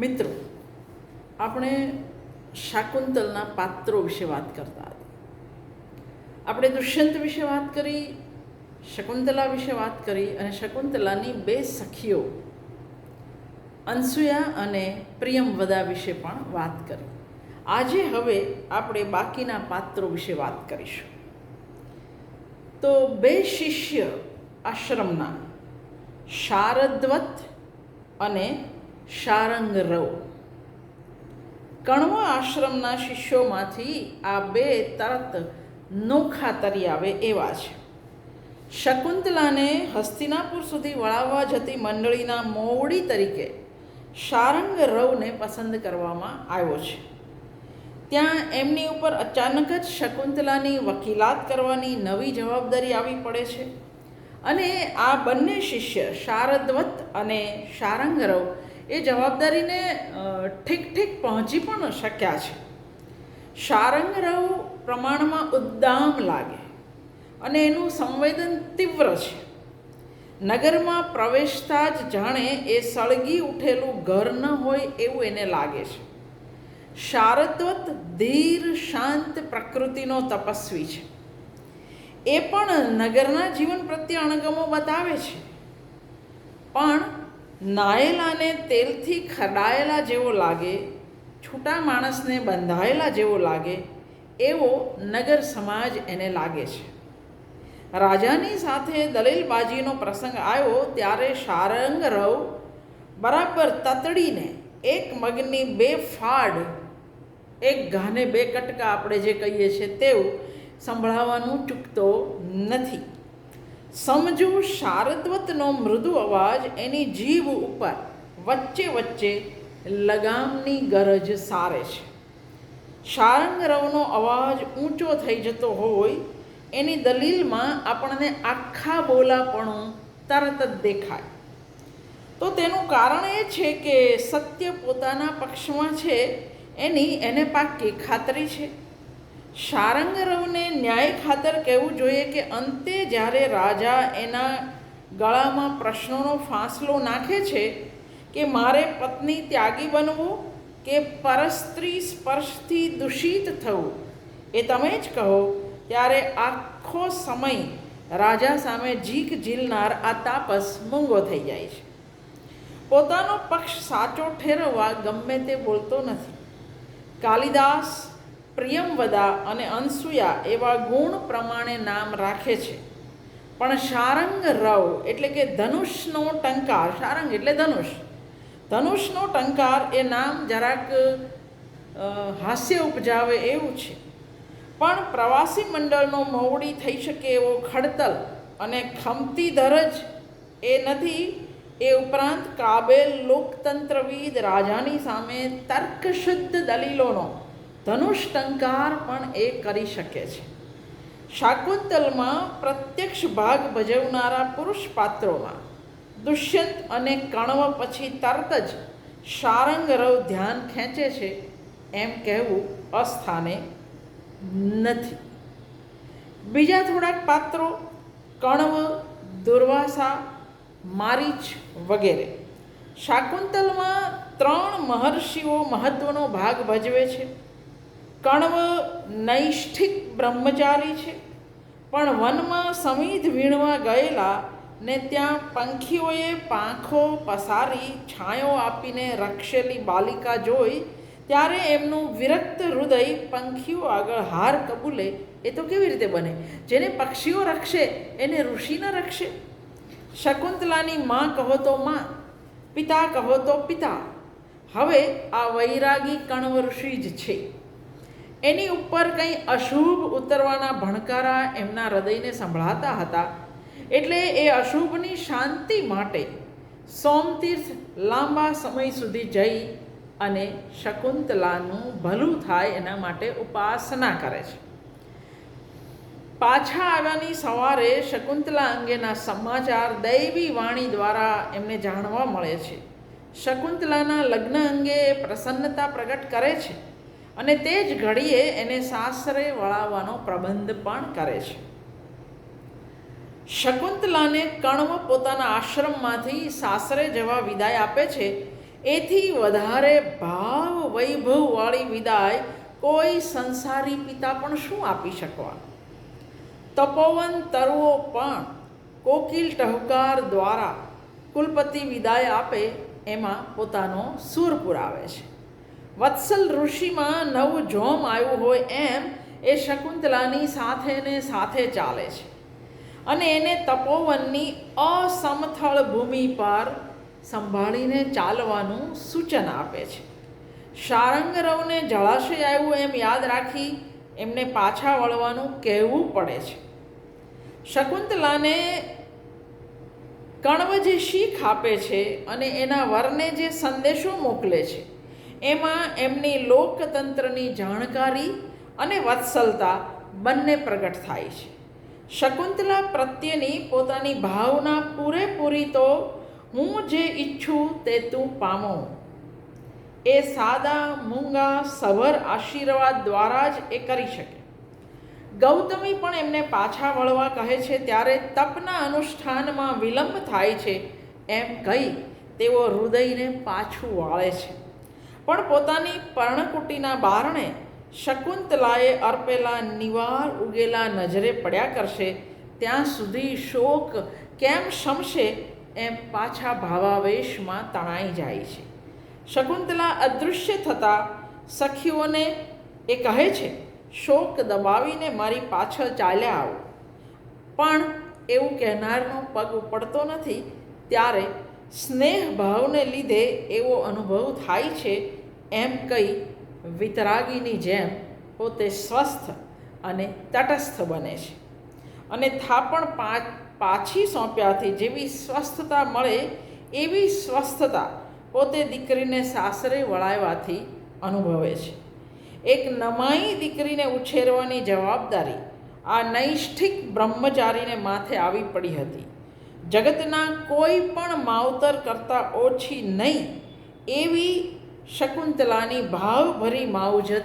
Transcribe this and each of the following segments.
મિત્રો, આપણે શાકુંતલના પાત્રો વિશે વાત કરતા હતા. આપણે દુષ્યંત વિશે વાત કરી, શકુંતલા વિશે વાત કરી અને શકુંતલાની બે સખીઓ અનસુયા અને પ્રિયમવદા વિશે પણ વાત કરી. આજે હવે આપણે બાકીના પાત્રો વિશે વાત કરીશું. તો બે શિષ્ય આશ્રમના, શારદવત અને શારંગરવ. કણવા આશ્રમના શિષ્યોમાંથી આ બે તરત નોખા તરી આવે એવા છે. શકુંતલાને હસ્તિનાપુર સુધી વળાવવા જતી મંડળીના મોવડી તરીકે શારંગ રવને પસંદ કરવામાં આવ્યો છે. ત્યાં એમની ઉપર અચાનક જ શકુંતલાની વકીલાત કરવાની નવી જવાબદારી આવી પડે છે અને આ બંને શિષ્ય શારદવત અને શારંગરવ એ જવાબદારીને ઠીક ઠીક પહોંચી પણ શક્યા છે. શારંગરવ પ્રમાણમાં ઉદ્દામ લાગે અને એનું સંવેદન તીવ્ર છે. નગરમાં પ્રવેશતા જ જાણે એ સળગી ઉઠેલું ઘર ન હોય એવું એને લાગે છે. શારદવત ધીર શાંત પ્રકૃતિનો તપસ્વી છે. એ પણ નગરના જીવન પ્રત્યે અણગમો બતાવે છે. પણ નાયેલાને તેલથી ખડાયેલા જેવો લાગે, છૂટા માણસને બંધાયેલા જેવો લાગે, એવો નગર સમાજ એને લાગે છે. રાજાની સાથે દલીલબાજીનો પ્રસંગ આવ્યો ત્યારે શારંગ રવ બરાબર તતડીને એક મગની બે ફાડ, એક ઘાને બે કટકા આપણે જે કહીએ છીએ તેવું સંભળાવવાનું ચૂકતો નથી. સમજો શારદવતનો મૃદુ અવાજ એની જીભ ઉપર વચ્ચે વચ્ચે લગામની ગરજ સારે છે. શારંગરવનો અવાજ ઊંચો થઈ જતો હોય એની દલીલમાં આપણને આખા બોલાપણું તરત જ દેખાય. તો તેનું કારણ એ છે કે સત્ય પોતાના પક્ષમાં છે, એની એને પાક્કી ખાતરી છે. શારંગરવને ન્યાય ખાતર કહેવું જોઈએ કે અંતે જ્યારે રાજા એના ગળામાં પ્રશ્નોનો ફાંસલો નાખે છે કે મારે પત્ની ત્યાગી બનવું કે પરસ્ત્રી સ્પર્શથી દૂષિત થવું, એ તમે જ કહો, ત્યારે આખો સમય રાજા સામે જીક ઝીલનાર આ તાપસ મૂંગો થઈ જાય છે. પોતાનો પક્ષ સાચો ઠેરવવા ગમે તે બોલતો નથી. કાલિદાસ પ્રિયમવદા અને અનસુયા એવા ગુણ પ્રમાણે નામ રાખે છે. પણ શારંગ રવ એટલે કે ધનુષનો ટંકાર, શારંગ એટલે ધનુષ. ધનુષનો ટંકાર એ નામ જરાક હાસ્ય ઉપજાવે એવું છે. પણ પ્રવાસી મંડળનો મોવડી થઈ શકે એવો ખડતલ અને ખમતી ધરજ એ નથી, એ ઉપરાંત કાબેલ લોકતંત્રવિદ રાજાની સામે તર્કશુદ્ધ દલીલોનો ધનુષ ટંકાર પણ એ કરી શકે છે. શાકુંતલમાં પ્રત્યક્ષ ભાગ ભજવનારા પુરુષ પાત્રોમાં દુષ્યંત અને કણવ પછી તરત જ શારંગરવ ધ્યાન ખેંચે છે એમ કહેવું અસ્થાને નથી. બીજા થોડાક પાત્રો કણવ દુર્વાસા, મારીચ વગેરે. શાકુંતલમાં ત્રણ મહર્ષિઓ મહત્ત્વનો ભાગ ભજવે છે. કણવ નૈષ્ઠિક બ્રહ્મચારી છે. પણ વનમાં સમીધ વીણવા ગયેલા ને ત્યાં પંખીઓએ પાંખો પસારી, છાંયો આપીને રક્ષેલી બાલિકા જોઈ, ત્યારે એમનું વિરક્ત હૃદય પંખીઓ આગળ હાર કબૂલે, એ તો કેવી રીતે બને? જેને પક્ષીઓ રક્ષે એને ઋષિ ન રક્ષે શકુંતલાની માં કહો તો માં, પિતા કહો તો પિતા. હવે આ વૈરાગી કણવ ઋષિ જ છે. એની ઉપર કંઈ અશુભ ઉતરવાના ભણકારા એમના હૃદયને સંભળાતા હતા. એટલે એ અશુભની શાંતિ માટે સોમતીર્થ લાંબા સમય સુધી જઈ અને શકુંતલાનું ભલું થાય એના માટે ઉપાસના કરે છે. પાછા આવ્યાની સવારે શકુંતલા અંગેના સમાચાર દૈવી વાણી દ્વારા એમને જાણવા મળે છે. શકુંતલાના લગ્ન અંગે પ્રસન્નતા પ્રગટ કરે છે. અને તે જ ઘડીએ એને સાસરે વળાવવાનો પ્રબંધ પણ કરે છે. શકુંતલાને કણવ પોતાના આશ્રમમાંથી સાસરે જવા વિદાય આપે છે. એથી વધારે ભાવ વૈભવવાળી વિદાય કોઈ સંસારી પિતા પણ શું આપી શકવા તપોવન તરવો પણ કોકિલ ટહુકાર દ્વારા કુલપતિ વિદાય આપે એમાં પોતાનો સૂર પુરાવે છે. વત્સલ ઋષિમાં નવું જોમ આવ્યું હોય એમ એ શકુંતલાની સાથે ને સાથે ચાલે છે. અને એને તપોવનની અસમથળ ભૂમિ પર સંભાળીને ચાલવાનું સૂચન આપે છે. શારંગરવને જળાશય આવ્યું એમ યાદ રાખી એમને પાછા વળવાનું કહેવું પડે છે. શકુંતલાને કણવ જે શીખ આપે છે અને એના વરને જે સંદેશો મોકલે છે એમાં એમની લોકતંત્રની જાણકારી અને વત્સલતા બંને પ્રગટ થાય છે. શકુંતલા પ્રત્યેની પોતાની ભાવના પૂરેપૂરી તો હું જે ઈચ્છું તે તું પામો. એ સાદા, મૂંગા, સભર આશીર્વાદ દ્વારા જ એ કરી શકે. ગૌતમી પણ એમને પાછા વળવા કહે છે, ત્યારે તપના અનુષ્ઠાનમાં વિલંબ થાય છે. એમ કહી તેઓ હૃદયને પાછું વાળે છે. પણ પોતાની પર્ણકુટીના બારણે શકુંતલાએ અર્પેલા નિવાર ઉગેલા નજરે પડ્યા કરશે, ત્યાં સુધી શોક કેમ શમશે એમ પાછા ભાવાવેશમાં તણાઈ જાય છે. શકુંતલા અદૃશ્ય થતાં સખીઓને એ કહે છે, શોક દબાવીને મારી પાછળ ચાલ્યા આવો. પણ એવું કહેનારનો પગ ઉપડતો નથી, ત્યારે સ્નેહ ભાવને લીધે એવો અનુભવ થાય છે એમ કહી વિતરાગીની જેમ પોતે સ્વસ્થ અને તટસ્થ બને છે. અને થાપણ પાછી સોંપ્યાથી જેવી સ્વસ્થતા મળે એવી સ્વસ્થતા પોતે દીકરીને સાસરે વળાવવાથી અનુભવે છે. એક નમાઈ દીકરીને ઉછેરવાની જવાબદારી આ નૈષ્ઠિક બ્રહ્મચારીને માથે આવી પડી હતી. જગતના કોઈ પણ માવતર કરતાં ઓછી નહીં એવી શકુંતલાની ભાવભરી માવજત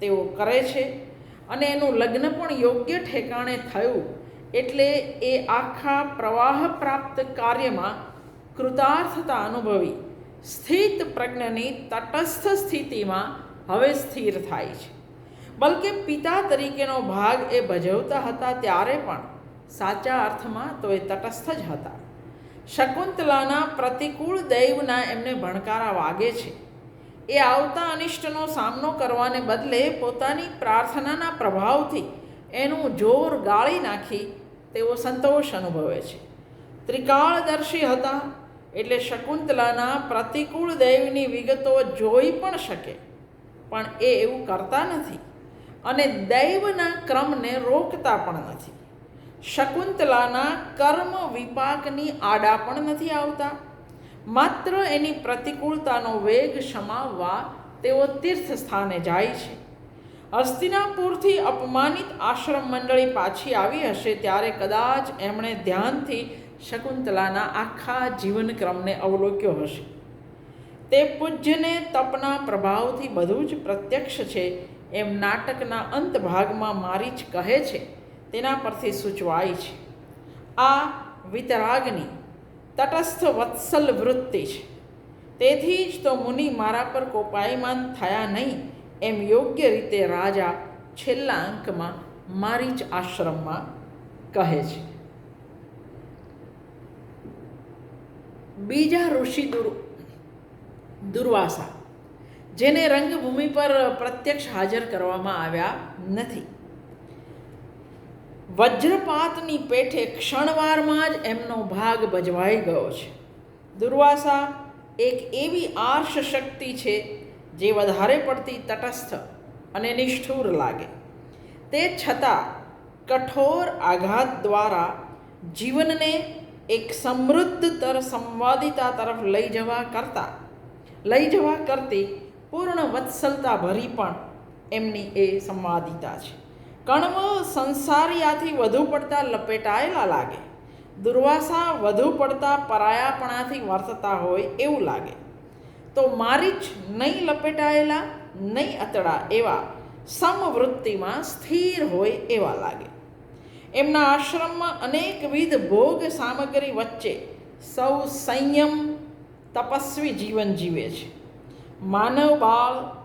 તેઓ કરે છે અને એનું લગ્ન પણ યોગ્ય ઠેકાણે થયું એટલે એ આખા પ્રવાહ પ્રાપ્ત કાર્યમાં કૃતાર્થતા અનુભવી. સ્થિત પ્રજ્ઞની તટસ્થ સ્થિતિમાં હવે સ્થિર થાય છે. બલકે પિતા તરીકેનો ભાગ એ ભજવતા હતા ત્યારે પણ સાચા અર્થમાં તો એ તટસ્થ જ હતા. શકુંતલાના પ્રતિકૂળ દૈવના એમને ભણકારા વાગે છે. એ આવતા અનિષ્ટનો સામનો કરવાને બદલે પોતાની પ્રાર્થનાના પ્રભાવથી એનું જોર ગાળી નાખી તેઓ સંતોષ અનુભવે છે. ત્રિકાળદર્શી હતા એટલે શકુંતલાના પ્રતિકૂળ દૈવની વિગતો જોઈ પણ શકે, પણ એ એવું કરતા નથી અને દૈવના ક્રમને રોકતા પણ નથી. શકુંતલાના કર્મ વિપાકની આડા પણ નથી આવતા. માત્ર એની પ્રતિકૂળતાનો વેગ સમાવવા તેઓ તીર્થ સ્થાને જાય છે. હસ્તિનાપુરથી અપમાનિત આશ્રમ મંડળી પાછી આવી હશે ત્યારે કદાચ એમણે ધ્યાનથી શકુંતલાના આખા જીવનક્રમને અવલોક્યો હશે. તે પૂજ્યને તપના પ્રભાવથી બધું જ પ્રત્યક્ષ છે, એમ નાટકના અંત ભાગમાં મારી જ કહે છે, તેના પરથી સૂચવાય છે. આ વિતરાગની તટસ્થ વત્સલ વૃત્તિ છે. તેથી જ તો મુનિ મારા પર કોપાયમાન થયા નહીં એમ યોગ્ય રીતે રાજા છેલ્લા અંકમાં મારી જ આશ્રમમાં કહે છે. બીજા ઋષિ દુર, દુર્વાસા, જેને રંગભૂમિ પર પ્રત્યક્ષ હાજર કરવામાં આવ્યા નથી. વજ્રપાતની પેઠે ક્ષણવારમાં જ એમનો ભાગ ભજવાઈ ગયો છે. દુર્વાસા એક એવી આર્ષ શક્તિ છે જે વધારે પડતી તટસ્થ અને નિષ્ઠુર લાગે. તે છતાં કઠોર આઘાત દ્વારા જીવનને એક સમૃદ્ધતર સંવાદિતા તરફ લઈ જવા કરતા, લઈ જવા કરતી પૂર્ણ વત્સલતા ભરી પણ એમની એ સંવાદિતા છે. કણવ સંસારિયાથી વધુ પડતા લપેટાયેલા લાગે. દુર્વાસા વધુ પડતા પરાયાપણાથી વર્તતા હોય એવું લાગે. તો મારી જ નહીં લપેટાયેલા, નહીં અતડા એવા સમવૃત્તિમાં સ્થિર હોય એવા લાગે. એમના આશ્રમમાં અનેકવિધ ભોગ સામગ્રી વચ્ચે સૌ સંયમ તપસ્વી જીવન જીવે છે. માનવ બાળ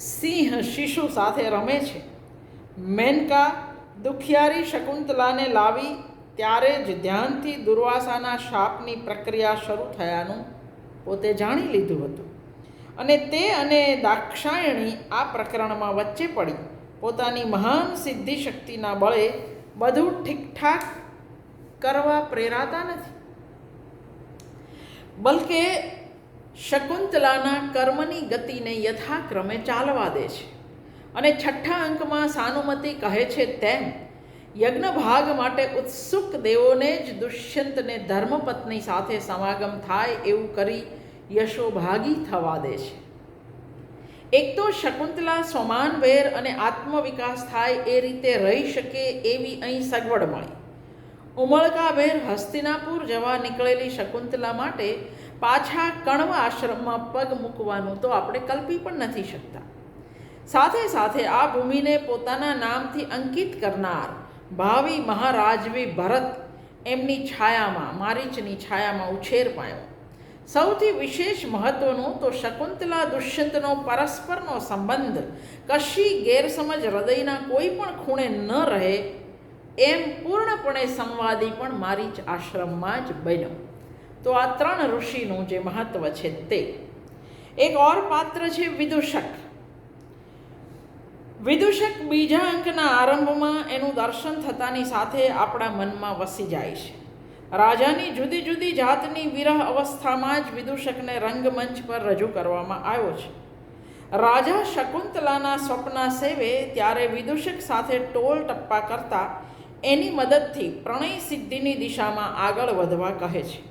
સિંહ શિશુ સાથે રમે છે. મેનકા દુખિયારી શકુંતલાને લાવી ત્યારે જ ધ્યાનથી દુર્વાસાના શાપની પ્રક્રિયા શરૂ થયાનું પોતે જાણી લીધું હતું. અને તે અને દાક્ષાયણી આ પ્રકરણમાં વચ્ચે પડી. પોતાની મહાન સિદ્ધિ શક્તિના બળે બધું ઠીકઠાક કરવા પ્રેરાતા નથી. બલકે શકુંતલાના કર્મની ગતિને યથાક્રમે ચાલવા દે છે. અને છઠ્ઠા અંકમાં સાનુમતી કહે છે તેમ, યજ્ઞ ભાગ માટે ઉત્સુક દેવોને જ દુષ્યંતને ધર્મપત્ની સાથે સમાગમ થાય એવું કરી યશોભાગી થવા દે છે. એક તો શકુંતલા સમાનવેર અને આત્મવિકાસ થાય એ રીતે રહી શકે એવી અહીં સગવડ મળી. ઉમળકાભેર હસ્તિનાપુર જવા નીકળેલી શકુંતલા માટે પાછા કણવ આશ્રમમાં પગ મૂકવાનું તો આપણે કલ્પી પણ નથી શકતા. સાથે સાથે આ ભૂમિને પોતાના નામથી અંકિત કરનાર ભાવિ મહારાજવી ભરત એમની છાયામાં, મારીચની છાયામાં ઉછેર પાયો. સૌથી વિશેષ મહત્વનું તો શકુંતલા દુષ્યંતનો પરસ્પરનો સંબંધ કશી ગેરસમજ હૃદયના કોઈ પણ ખૂણે ન રહે એમ પૂર્ણપણે સંવાદી પણ મારીચ આશ્રમમાં જ બન્યો. તો આ ત્રણ ઋષિનું જે મહત્વ છે તે. એક ઓર પાત્ર છે વિદુષક. વિદુષક બીજા અંકના આરંભમાં એનું દર્શન થતાની સાથે આપણા મનમાં વસી જાય છે. રાજાની જુદી જુદી જાતની વિરહ અવસ્થામાં જ વિદુષકને રંગમંચ પર રજૂ કરવામાં આવ્યો છે. રાજા શકુંતલાના સ્વપ્ના સેવે ત્યારે વિદુષક સાથે ટોલ ટપ્પા કરતા એની મદદથી પ્રણય સિદ્ધિની દિશામાં આગળ વધવા કહે છે.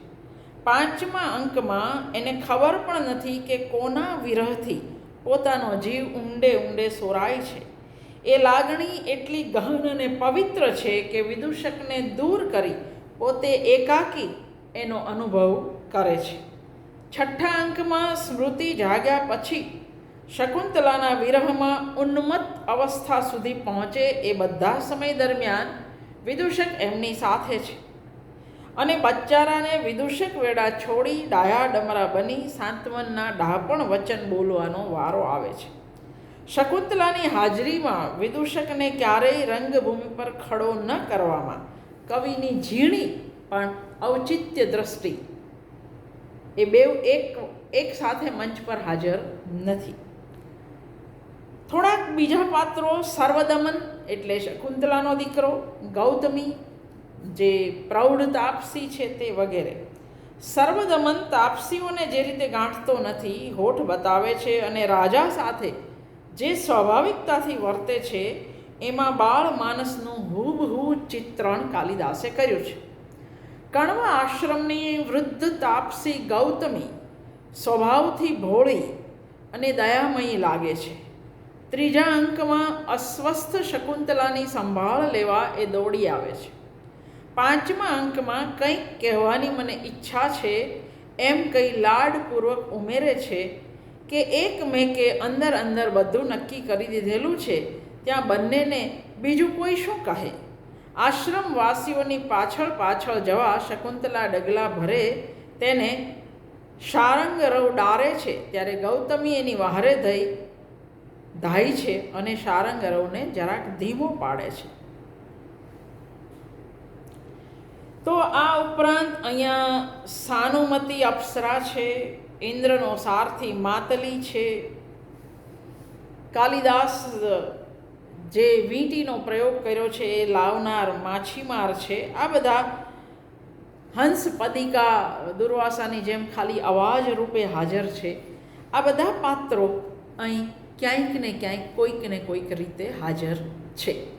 પાંચમા અંકમાં એને ખબર પણ નથી કે કોના વિરહથી પોતાનો જીવ ઊંડે ઊંડે સોરાય છે. એ લાગણી એટલી ગહન અને પવિત્ર છે કે વિદૂષકને દૂર કરી પોતે એકાકી એનો અનુભવ કરે છે. છઠ્ઠા અંકમાં સ્મૃતિ જાગ્યા પછી શકુંતલાના વિરહમાં ઉન્મત્ત અવસ્થા સુધી પહોંચે એ બધા સમય દરમિયાન વિદૂષક એમની સાથે છે. અને બચ્ચારાને વિદૂષક વેડા છોડી ડાયા ડમરા બની સાંત્વનના ડાપણ વચન બોલવાનો વારો આવે છે. શકુંતલાની હાજરીમાં વિદૂષકને ક્યારેય રંગભૂમિ પર ખડો ન કરવામાં કવિની ઝીણી પણ ઔચિત્ય દ્રષ્ટિ એ બેવ એક એક સાથે મંચ પર હાજર નથી. થોડાક બીજા પાત્રો સર્વદમન એટલે શકુંતલાનો દીકરો ગૌતમી જે પ્રૌઢ તાપસી છે તે વગેરે. સર્વદમન તાપસીઓને જે રીતે ગાંઠતો નથી, હોઠ બતાવે છે અને રાજા સાથે જે સ્વાભાવિકતાથી વર્તે છે, એમાં બાળ માનસનું હુબહુ ચિત્રણ કાલિદાસે કર્યું છે. કણવ આશ્રમની વૃદ્ધ તાપસી ગૌતમી સ્વભાવથી ભોળી અને દયામયી લાગે છે. ત્રીજા અંકમાં અસ્વસ્થ શકુંતલાની સંભાળ લેવા એ દોડી આવે છે. પાંચમા અંકમાં કંઈક કહેવાની મને ઈચ્છા છે, એમ કંઈ લાડપૂર્વક ઉમેરે છે કે એક મેં કે અંદર અંદર બધું નક્કી કરી દીધેલું છે, ત્યાં બંનેને બીજું કોઈ શું કહે? આશ્રમવાસીઓની પાછળ પાછળ જવા શકુંતલા ડગલા ભરે, તેને શારંગરવ ડારે છે, ત્યારે ગૌતમી એની વહારે થઈ ધાય છે અને શારંગરવને જરાક ધીમો પાડે છે. તો આ ઉપરાંત અહીંયા સાનુમતી અપ્સરા છે, ઇન્દ્રનો સારથી માતલી છે. કાલિદાસ જે વીંટીનો પ્રયોગ કર્યો છે એ લાવનાર માછીમાર છે. આ બધા હંસ પદિકા દુર્વાસાની જેમ ખાલી અવાજ રૂપે હાજર છે. આ બધા પાત્રો અહીં ક્યાંક ને ક્યાંક કોઈક ને કોઈક રીતે હાજર છે.